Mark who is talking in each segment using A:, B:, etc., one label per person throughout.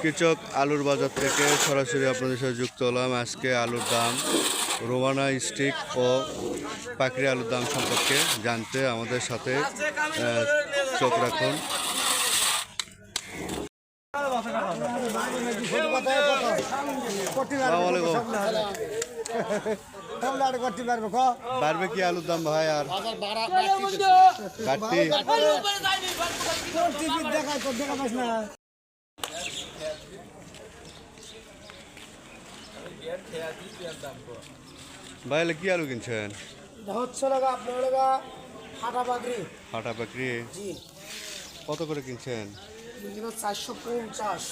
A: কৃষক আলুর বাজার থেকে সরাসরি আপনাদের সাথে যুক্ত হলাম। আজকে আলুর দাম রোমানা স্টিক ও পাকড়ি আলুর দাম সম্পর্কে জানতে আমাদের সাথে চোখ রাখুন। বাড়বে কি আলুর দাম ভাই আর? বাড়তি।
B: দেখায় দেখা পাস না।
A: ভাই এলে কি আলু কিনছেন?
B: হচ্ছে লাগা আপনার লাগা হাটা
A: পাকড়ি
B: জি।
A: কত করে কিনছেন?
B: চারশো পঞ্চাশ।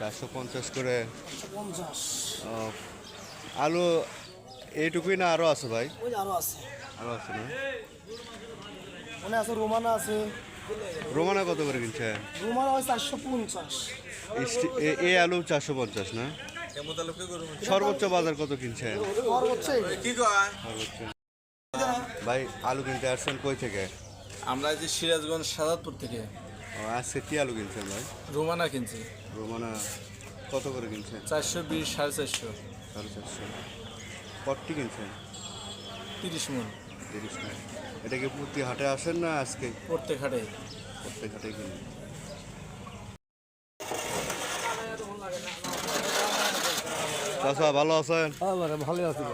A: চারশো পঞ্চাশ করে?
B: পঞ্চাশ।
A: আলু এইটুকুই না আরও আছে ভাই?
B: আরও আছে।
A: আরও আছে না?
B: মনে আছে রোমানা আছে।
A: রোমানা কত করে কিনছেন?
B: রোমানা হয় চারশো পঞ্চাশ।
A: এই আলু চারশো পঞ্চাশ না? সর্বোচ্চ বাজার কত কিনছেন? ভাই আলু কিনতে আসছেন কই থেকে?
C: আমরা যে সিরাজগঞ্জ সাদাতপুর থেকে।
A: আজকে কি আলু কিনছেন ভাই?
C: রোমানা কিনছি।
A: রোমানা কত করে কিনছেন?
C: চারশো বিশ সাড়ে চারশো।
A: সাড়ে চারশো। কটটি কিনছেন?
C: তিরিশ মন।
A: তিরিশ টাকা এটা কি প্রতি হাটে আসেন না আজকে?
C: প্রত্যেক হাটে।
A: প্রত্যেক হাটে কিনেন। চাষা ভালো আছেন?
B: ভালো আছে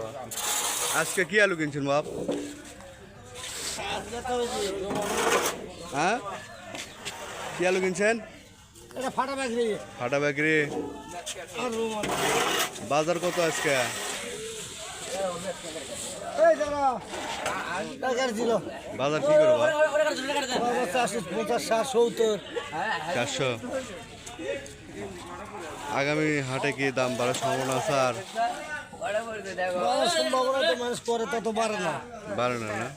A: আজকে কি আলু কিনছেন বাপ? হ্যাঁ? কি আলু কিনছেন?
B: ফাটা বাকরি।
A: ফাটা বেকরি। বাজার কত আজকে? বাজার কি করব
B: চারশো।
A: আগামী হাটে কি দাম বাড়ার সম্ভাবনা আছে আর?
B: সম্ভাবনা তো মানুষ করে তত বাড়ে না।
A: বাড়ে না না?